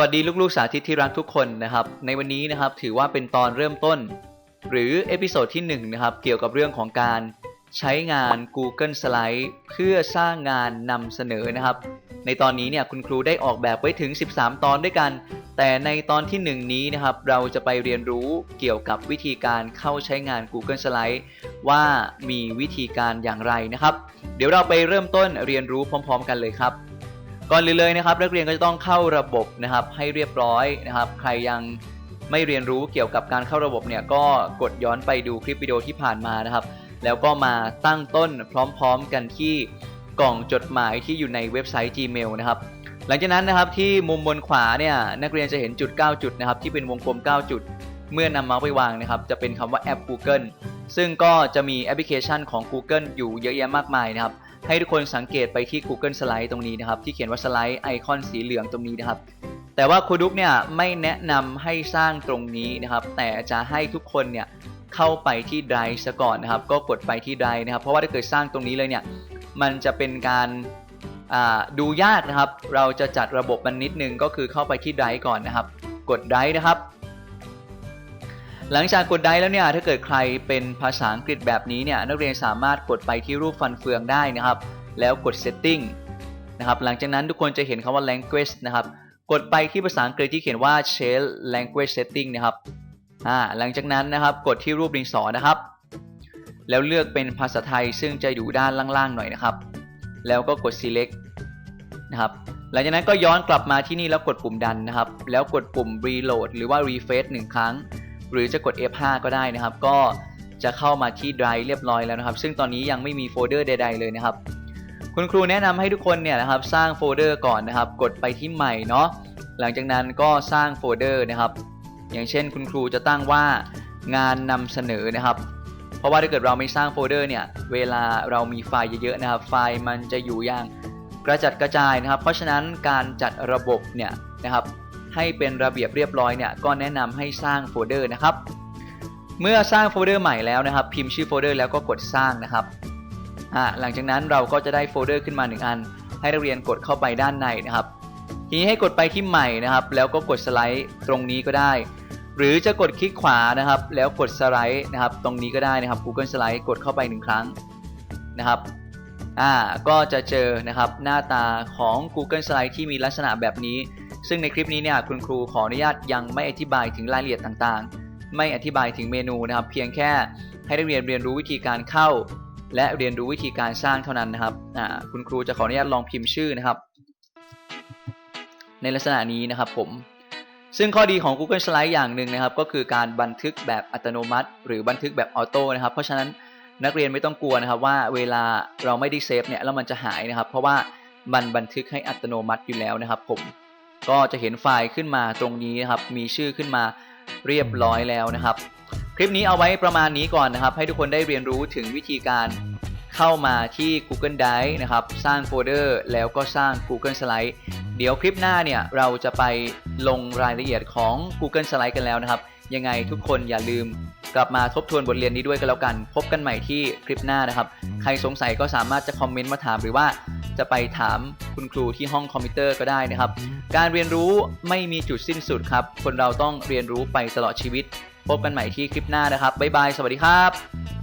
วัสดีลูกๆสาธิตที่รักทุกคนนะครับ ในวันนี้นะครับถือว่าเป็นตอนเริ่มต้น หรือเอพิโซดที่1นะครับเกี่ยวกับเรื่องของการใช้งาน Google Slide เพื่อสร้างงานนำเสนอนะครับ ในตอนนี้เนี่ยคุณครูได้ออกแบบไว้ถึง 13 ตอนด้วยกัน แต่ในตอนที่ 1 นี้นะครับ เราจะไปเรียนรู้เกี่ยวกับวิธีการเข้าใช้งาน Google Slide ว่ามีวิธีการอย่างไรนะครับ เดี๋ยวเราไปเริ่มต้นเรียนรู้พร้อม ๆ กันเลยครับ ก่อนเลยนะครับนักเรียนก็จะต้องเข้าระบบนะครับให้เรียบร้อยนะครับ ใครยังไม่เรียนรู้เกี่ยวกับการเข้าระบบเนี่ยก็กดย้อนไปดูคลิปวิดีโอที่ผ่านมานะครับ แล้วก็มาตั้งต้นพร้อมๆกันที่กล่องจดหมายที่อยู่ในเว็บไซต์ Gmail นะครับ หลังจากนั้นนะครับที่มุมบนขวาเนี่ยนักเรียนจะเห็นจุด 9 จุดนะครับที่เป็นวงกลม 9 จุด เมื่อนำเมาส์ไปวางนะครับ จะเป็นคำว่าแอป Google ซึ่งก็จะมีแอปพลิเคชันของ Google อยู่เยอะแยะมากมายนะครับ ให้ทุกคนสังเกตไปที่ Google Slide ตรงนี้นะครับ ที่เขียนว่าสไลด์ไอคอนสีเหลืองตรงนี้นะครับ แต่ว่าครูดุ๊กเนี่ยไม่แนะนำให้สร้างตรงนี้นะครับ แต่จะให้ทุกคนเนี่ยเข้าไปที่ Drive ซะก่อนนะครับ ก็กดไปที่ Drive นะครับ เพราะว่าถ้าเกิดสร้างตรงนี้เลยเนี่ย มันจะเป็นการดูยากนะครับ เราจะจัดระบบมันนิดนึงก็คือเข้าไปที่ Drive ก่อนนะครับ กด Drive นะครับ หลังจากกดได้แล้วเนี่ยถ้าเกิดใครเป็นภาษาอังกฤษแบบนี้เนี่ยนักเรียนสามารถกดไปที่รูปฟันเฟืองได้นะครับ แล้วกด setting นะครับหลังจากนั้นทุกคนจะเห็นคำว่า language นะครับกดไปที่ภาษาอังกฤษที่เขียนว่า change language setting นะครับอ่าหลังจากนั้นนะครับกดที่รูปดินสอนะครับ แล้วเลือกเป็นภาษาไทยซึ่งจะอยู่ด้านล่างๆหน่อยนะครับ แล้วก็กด select นะครับหลังจากนั้นก็ย้อนกลับมาที่นี่แล้วกดปุ่มดันนะครับ แล้วกดปุ่ม reload หรือว่า refresh หนึ่งครั้ง หรือจะกด F5 ก็ได้นะครับ ก็จะเข้ามาที่ Drive เรียบร้อยแล้วนะครับ ซึ่งตอนนี้ยังไม่มีโฟลเดอร์ใด ๆ เลยนะครับ คุณครูแนะนำให้ทุกคนเนี่ยนะครับสร้างโฟลเดอร์ก่อนนะครับ กดไปที่ใหม่เนาะหลังจากนั้นก็สร้างโฟลเดอร์นะครับ อย่างเช่นคุณครูจะตั้งว่างานนำเสนอนะครับ เพราะว่าถ้าเกิดเราไม่สร้างโฟลเดอร์เนี่ยเวลาเรามีไฟล์เยอะๆนะครับ ไฟล์มันจะอยู่อย่างกระจัดกระจายนะครับ เพราะฉะนั้นการจัดระบบเนี่ยนะครับ ให้เป็นระเบียบเรียบร้อยเนี่ยก็แนะนำให้สร้างโฟลเดอร์นะครับ เมื่อสร้างโฟลเดอร์ใหม่แล้วนะครับ พิมพ์ชื่อโฟลเดอร์แล้วก็กดสร้างนะครับหลังจากนั้นเราก็จะได้โฟลเดอร์ขึ้นมาหนึ่งอัน ให้นักเรียนกดเข้าไปด้านในนะครับ ทีนี้ให้กดไปที่ใหม่นะครับ แล้วก็กดสไลด์ตรงนี้ก็ได้ หรือจะกดคลิกขวานะครับ แล้วกดสไลด์นะครับ ตรงนี้ก็ได้นะครับ Google Slide กดเข้าไปหนึ่งครั้งนะครับอ่าก็จะเจอนะครับหน้าตาของ Google Slide ที่มีลักษณะแบบนี้ ซึ่งในคลิปนี้เนี่ยคุณครูขออนุญาตยังไม่อธิบายถึงรายละเอียดต่างๆ ไม่อธิบายถึงเมนูนะครับ เพียงแค่ให้นักเรียนเรียนรู้วิธีการเข้า และเรียนรู้วิธีการสร้างเท่านั้นนะครับคุณครูจะขออนุญาตลองพิมพ์ชื่อนะครับ ในลักษณะนี้นะครับผมซึ่งข้อดีของ Google Slide อย่างหนึ่งนะครับ ก็คือการบันทึกแบบอัตโนมัติ หรือบันทึกแบบออโต้นะครับ เพราะฉะนั้นนักเรียนไม่ต้องกลัวนะครับว่าเวลาเราไม่ได้เซฟเนี่ยแล้วมันจะหายนะครับ เพราะว่ามันบันทึกให้อัตโนมัติอยู่แล้วนะครับผม ก็จะเห็นไฟล์ขึ้นมาตรงนี้นะครับ มีชื่อขึ้นมาเรียบร้อยแล้วนะครับ คลิปนี้เอาไว้ประมาณนี้ก่อนนะครับ ให้ทุกคนได้เรียนรู้ถึงวิธีการเข้ามาที่ Google Drive นะครับ สร้างโฟลเดอร์แล้วก็สร้าง Google Slide เดี๋ยวคลิปหน้าเนี่ยเราจะไปลงรายละเอียดของ Google Slide กันแล้วนะครับ ยังไงทุกคนอย่าลืมกลับมาทบทวนบทเรียนนี้ด้วยกันแล้วกัน พบกันใหม่ที่คลิปหน้านะครับ ใครสงสัยก็สามารถจะคอมเมนต์มาถามหรือว่า จะไปถามคุณครูที่ห้องคอมพิวเตอร์ก็ได้นะครับ การเรียนรู้ไม่มีจุดสิ้นสุดครับ คนเราต้องเรียนรู้ไปตลอดชีวิต พบกันใหม่ที่คลิปหน้านะครับ บ๊ายบาย สวัสดีครับ